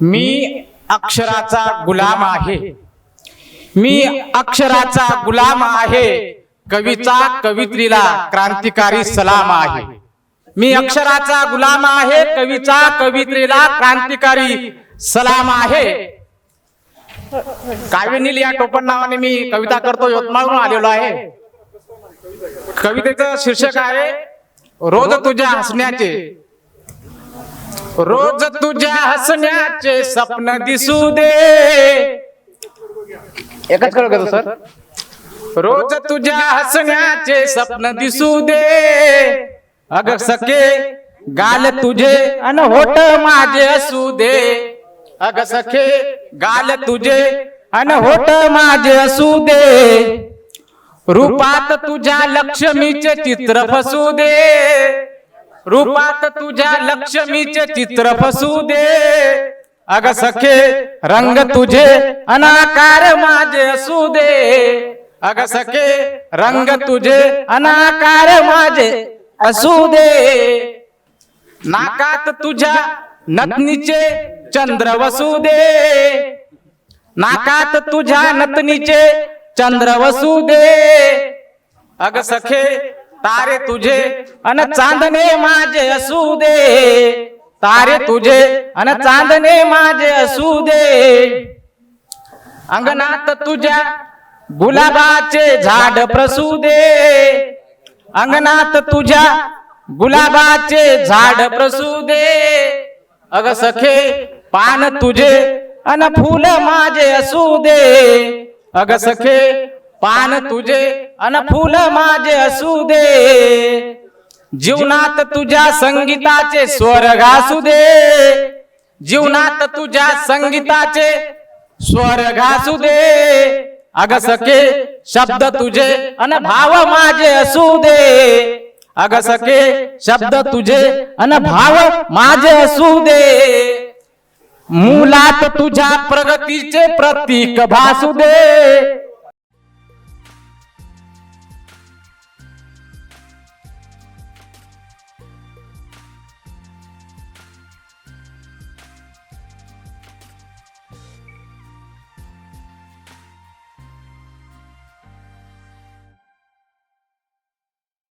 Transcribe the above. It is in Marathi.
मी अक्षराचा गुलाम आहे. मी अक्षराचा गुलाम आहे. कवीचा कवित्रीला क्रांतिकारी सलाम आहे. मी अक्षराचा गुलाम आहे. कवीचा कवित्रीला क्रांतिकारी सलाम आहे. काव्यनील या टोपण नावाने मी कविता करतो. यवतमाळहून आलेलो आहे. कवितेचं शीर्षक आहे रोज तुझ्या हसण्याचे. रोज तुझ्या हसण्याचे स्वप्न दिसू दे. एकच करू का तू सर रोज तुझ्या हसण्याचे स्वप्न दिसू दे. अग सखे गाल तुझे अन होठ माझे असू दे. अग सखे गाल तुझे अन होठ माझे असू दे. रूपात तुझ्या लक्ष्मीचे चित्र फसू दे. रूपात तुझ्या लक्ष्मीचे चित्र फसू दे. अग सखे रंग तुझे अनाकार माझे असू दे. अग सखे रंग तुझे अनाकार माझे असू दे. नाकात तुझ्या नतनीचे चंद्र वसू दे. नाकात तुझ्या नतनीचे चंद्र वसू दे. अग सखे तारे तुझे अन चांदणे माझे असू दे. तारे तुझे अन चांदणे माझे असू दे. अंगणात तुझ्या गुलाबाचे झाड प्रसू दे अंगणात तुझ्या गुलाबाचे झाड प्रसू दे अग सखे पान तुझे अन फुल माझे असू दे. अग सखे पान तुझे अन फुल माझे असू दे. जीवनात तुझ्या संगीताचे स्वर घासू दे. जीवनात तुझ्या संगीताचे स्वर घासू दे. अग सखे शब्द तुझे अन भाव माझे असू दे. अग सखे शब्द तुझे अन भाव माझे असू दे. मुलात तुझ्या प्रगतीचे प्रतीक भासू दे.